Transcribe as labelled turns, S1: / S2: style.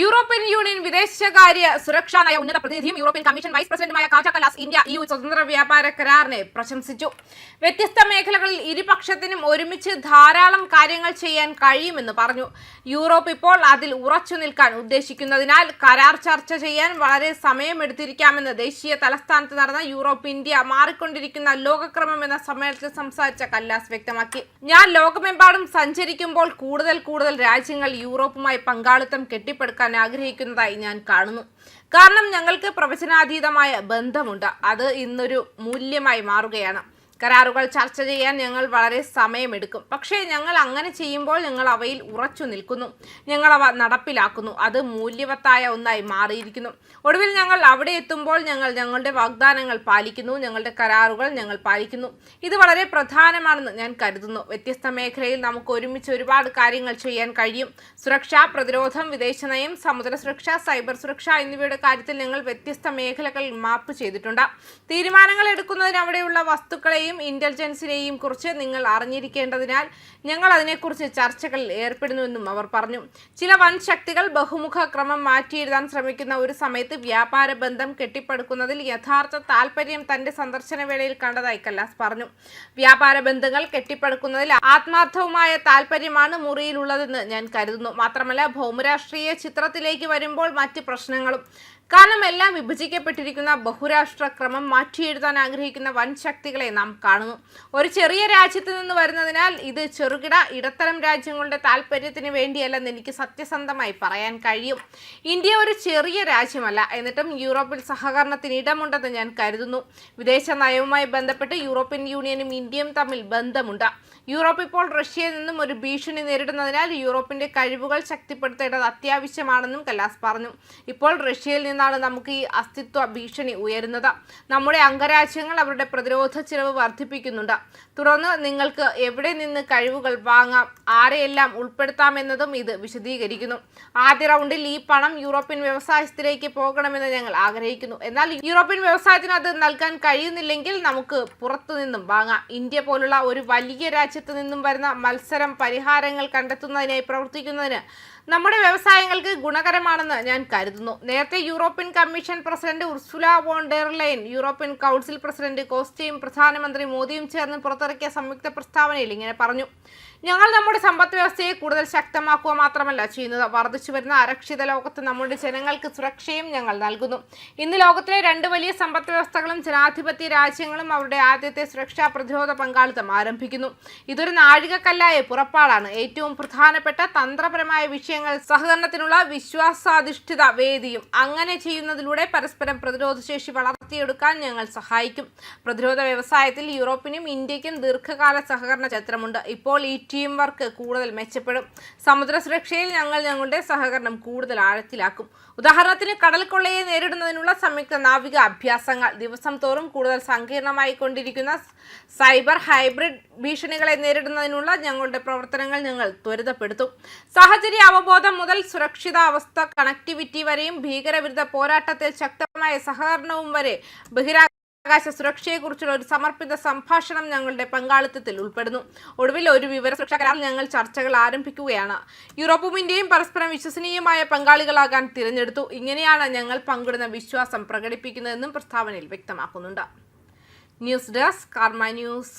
S1: European union വിദേശകാര്യ സുരക്ഷാ നയ ഉന്നത പ്രതിനിധിയും യൂറോപ്യൻ കമ്മീഷൻ വൈസ് പ്രസിഡന്റുമായ കാജ കലാസ് ഇന്ത്യ യു സ്വതന്ത്ര വ്യാപാര കരാറിനെ പ്രശംസിച്ചു. വ്യത്യസ്ത മേഖലകളിൽ ഇരുപക്ഷത്തിനും ഒരുമിച്ച് ധാരാളം കാര്യങ്ങൾ ചെയ്യാൻ കഴിയുമെന്ന് പറഞ്ഞു. യൂറോപ്പ് ഇപ്പോൾ അതിൽ ഉറച്ചു നിൽക്കാൻ ഉദ്ദേശിക്കുന്നതിനാൽ കരാർ ചർച്ച ചെയ്യാൻ വളരെ സമയമെടുത്തിരിക്കാമെന്ന് ദേശീയ തലസ്ഥാനത്ത് നടന്ന യൂറോപ്പ് ഇന്ത്യ മാറിക്കൊണ്ടിരിക്കുന്ന ലോകക്രമം എന്ന സമ്മേളനത്തിൽ സംസാരിച്ച കല്ലാസ് വ്യക്തമാക്കി. ഞാൻ ലോകമെമ്പാടും സഞ്ചരിക്കുമ്പോൾ കൂടുതൽ കൂടുതൽ രാജ്യങ്ങൾ യൂറോപ്പുമായി പങ്കാളിത്തം കെട്ടിപ്പടുക്കാൻ ആഗ്രഹിക്കുന്നതായി ഞാൻ കാണുന്നു. കാരണം ഞങ്ങൾക്ക് പ്രവചനാതീതമായ ബന്ധമുണ്ട്. അത് ഇന്നൊരു മൂല്യമായി മാറുകയാണ്. കരാറുകൾ ചർച്ച ചെയ്യാൻ ഞങ്ങൾ വളരെ സമയമെടുക്കും. പക്ഷേ ഞങ്ങൾ അങ്ങനെ ചെയ്യുമ്പോൾ ഞങ്ങൾ അവയിൽ ഉറച്ചു നിൽക്കുന്നു. ഞങ്ങൾ അവ നടപ്പിലാക്കുന്നു. അത് മൂല്യവത്തായ ഒന്നായി മാറിയിരിക്കുന്നു. ഒടുവിൽ ഞങ്ങൾ അവിടെ എത്തുമ്പോൾ ഞങ്ങൾ ഞങ്ങളുടെ വാഗ്ദാനങ്ങൾ പാലിക്കുന്നു. ഞങ്ങളുടെ കരാറുകൾ ഞങ്ങൾ പാലിക്കുന്നു. ഇത് വളരെ പ്രധാനമാണെന്ന് ഞാൻ കരുതുന്നു. വ്യത്യസ്ത മേഖലയിൽ നമുക്ക് ഒരുമിച്ച് ഒരുപാട് കാര്യങ്ങൾ ചെയ്യാൻ കഴിയും. സുരക്ഷ പ്രതിരോധം വിദേശനയം സമുദ്ര സുരക്ഷ സൈബർ സുരക്ഷ എന്നിവയുടെ കാര്യത്തിൽ ഞങ്ങൾ വ്യത്യസ്ത മേഖലകളിൽ മാപ്പ് ചെയ്തിട്ടുണ്ട്. തീരുമാനങ്ങൾ എടുക്കുന്നതിന് അവിടെയുള്ള വസ്തുക്കളെയും ഇന്റലിജൻസിനെയും കുറിച്ച് നിങ്ങൾ അറിഞ്ഞിരിക്കേണ്ടതിനാൽ ഞങ്ങൾ അതിനെക്കുറിച്ച് ചർച്ചകളിൽ ഏർപ്പെടുന്നുവെന്നും അവർ പറഞ്ഞു. ചില വൻ ശക്തികൾ ബഹുമുഖ ക്രമം മാറ്റിയെഴുതാൻ ശ്രമിക്കുന്ന ഒരു സമയത്ത് വ്യാപാര ബന്ധം കെട്ടിപ്പടുക്കുന്നതിൽ യഥാർത്ഥ താല്പര്യം തന്റെ സന്ദർശന വേളയിൽ കണ്ടതായി കല്ലാസ് പറഞ്ഞു. വ്യാപാര ബന്ധങ്ങൾ കെട്ടിപ്പടുക്കുന്നതിൽ ആത്മാർത്ഥവുമായ താല്പര്യമാണ് മുറിയിലുള്ളതെന്ന് ഞാൻ കരുതുന്നു. മാത്രമല്ല ഭൗമരാഷ്ട്രീയ ചിത്രത്തിലേക്ക് വരുമ്പോൾ മറ്റ് പ്രശ്നങ്ങളും കാരണം എല്ലാം വിഭജിക്കപ്പെട്ടിരിക്കുന്ന ബഹുരാഷ്ട്ര ക്രമം മാറ്റിയെഴുതാൻ ആഗ്രഹിക്കുന്ന വൻ ശക്തികളെ നാം കാണുന്നു. ഒരു ചെറിയ രാജ്യത്ത് നിന്ന് വരുന്നതിനാൽ ഇത് ചെറുകിട ഇടത്തരം രാജ്യങ്ങളുടെ താല്പര്യത്തിന് വേണ്ടിയല്ലെന്ന് എനിക്ക് സത്യസന്ധമായി പറയാൻ കഴിയും. ഇന്ത്യ ഒരു ചെറിയ രാജ്യമല്ല. എന്നിട്ടും യൂറോപ്പിൽ സഹകരണത്തിന് ഇടമുണ്ടെന്ന് ഞാൻ കരുതുന്നു. വിദേശ നയവുമായി ബന്ധപ്പെട്ട് യൂറോപ്യൻ യൂണിയനും ഇന്ത്യയും തമ്മിൽ ബന്ധമുണ്ട്. യൂറോപ്പ് ഇപ്പോൾ റഷ്യയിൽ നിന്നും ഒരു ഭീഷണി നേരിടുന്നതിനാൽ യൂറോപ്പിന്റെ കഴിവുകൾ ശക്തിപ്പെടുത്തേണ്ടത് അത്യാവശ്യമാണെന്നും കലാസ് പറഞ്ഞു. ഇപ്പോൾ റഷ്യയിൽ നിന്നാണ് നമുക്ക് ഈ അസ്തിത്വ ഭീഷണി ഉയരുന്നത്. നമ്മുടെ അംഗരാജ്യങ്ങൾ അവരുടെ പ്രതിരോധ ചിലവ് വർദ്ധിപ്പിക്കുന്നുണ്ട്. തുടർന്ന് നിങ്ങൾക്ക് എവിടെ നിന്ന് കഴിവുകൾ വാങ്ങാം ആരെയെല്ലാം ഉൾപ്പെടുത്താമെന്നതും ഇത് വിശദീകരിക്കുന്നു. ആദ്യ റൗണ്ടിൽ ഈ പണം യൂറോപ്യൻ വ്യവസായത്തിലേക്ക് പോകണമെന്ന് ഞങ്ങൾ ആഗ്രഹിക്കുന്നു. എന്നാൽ യൂറോപ്യൻ വ്യവസായത്തിന് അത് നൽകാൻ കഴിയുന്നില്ലെങ്കിൽ നമുക്ക് പുറത്തു നിന്നും വാങ്ങാം. ഇന്ത്യ പോലുള്ള ഒരു വലിയ രാജ്യത്ത് നിന്നും വരുന്ന മത്സരം പരിഹാരങ്ങൾ കണ്ടെത്തുന്നതിനായി പ്രവർത്തിക്കുന്നതിന് നമ്മുടെ വ്യവസായങ്ങൾക്ക് ഗുണകരമാണെന്ന് ഞാൻ കരുതുന്നു. നേരത്തെ European commission president Ursula der European council president കോസ്റ്റയും പ്രധാനമന്ത്രി മോദിയും ചേർന്ന് പുറത്തിറക്കിയ സംയുക്ത പ്രസ്താവനയിൽ ഇങ്ങനെ പറഞ്ഞു. ഞങ്ങൾ നമ്മുടെ സമ്പദ് വ്യവസ്ഥയെ കൂടുതൽ ശക്തമാക്കുക മാത്രമല്ല ചെയ്യുന്നത്. വർദ്ധിച്ചു വരുന്ന അരക്ഷിത ലോകത്ത് നമ്മുടെ ജനങ്ങൾക്ക് സുരക്ഷയും ഞങ്ങൾ നൽകുന്നു. ഇന്ന് ലോകത്തിലെ രണ്ട് വലിയ സമ്പദ് വ്യവസ്ഥകളും ജനാധിപത്യ രാജ്യങ്ങളും അവരുടെ ആദ്യത്തെ സുരക്ഷാ പ്രതിരോധ പങ്കാളിത്തം ആരംഭിക്കുന്നു. ഇതൊരു നാഴികക്കല്ലായ പുറപ്പാടാണ്. ഏറ്റവും പ്രധാനപ്പെട്ട തന്ത്രപരമായ വിഷയങ്ങൾ സഹകരണത്തിനുള്ള വിശ്വാസാധിഷ്ഠിത വേദിയും അങ്ങനെ ചെയ്യുന്നതിലൂടെ പരസ്പരം പ്രതിരോധശേഷി വളർത്തിയെടുക്കാൻ ഞങ്ങൾ സഹായിക്കും. പ്രതിരോധ വ്യവസായത്തിൽ യൂറോപ്പിനും ഇന്ത്യക്കും ദീർഘകാല സഹകരണ ചരിത്രമുണ്ട്. ഇപ്പോൾ ഈ ടീം വർക്ക് കൂടുതൽ മെച്ചപ്പെടും. സമുദ്ര സുരക്ഷയിൽ ഞങ്ങൾ ഞങ്ങളുടെ സഹകരണം കൂടുതൽ ആഴത്തിലാക്കും. ഉദാഹരണത്തിന് കടൽ കൊള്ളയെ നേരിടുന്നതിനുള്ള സംയുക്ത നാവിക അഭ്യാസങ്ങൾ. ദിവസം തോറും കൂടുതൽ സങ്കീർണമായി കൊണ്ടിരിക്കുന്ന സൈബർ ഹൈബ്രിഡ് ഭീഷണികളെ നേരിടുന്നതിനുള്ള ഞങ്ങളുടെ പ്രവർത്തനങ്ങൾ ഞങ്ങൾ ത്വരിതപ്പെടുത്തും. സാഹചര്യ അവബോധം മുതൽ സുരക്ഷിതാവസ്ഥ കണക്ടിവിറ്റി വരെയും ഭീകരവിരുദ്ധ പോരാട്ടത്തിൽ ശക്തമായ സഹകരണവും വരെ ബഹിരാ ആകാശ സുരക്ഷയെക്കുറിച്ചുള്ള ഒരു സമർപ്പിത സംഭാഷണം ഞങ്ങളുടെ പങ്കാളിത്തത്തിൽ ഉൾപ്പെടുന്നു. ഒടുവിൽ ഒരു വിവര സുരക്ഷാ കരാർ ഞങ്ങൾ ചർച്ചകൾ ആരംഭിക്കുകയാണ്. യൂറോപ്പും ഇന്ത്യയും പരസ്പരം വിശ്വസനീയമായ പങ്കാളികളാകാൻ തിരഞ്ഞെടുത്തു. ഇങ്ങനെയാണ് ഞങ്ങൾ പങ്കിടുന്ന വിശ്വാസം പ്രകടിപ്പിക്കുന്നതെന്നും പ്രസ്താവനയിൽ വ്യക്തമാക്കുന്നുണ്ട്. News desk Karma news.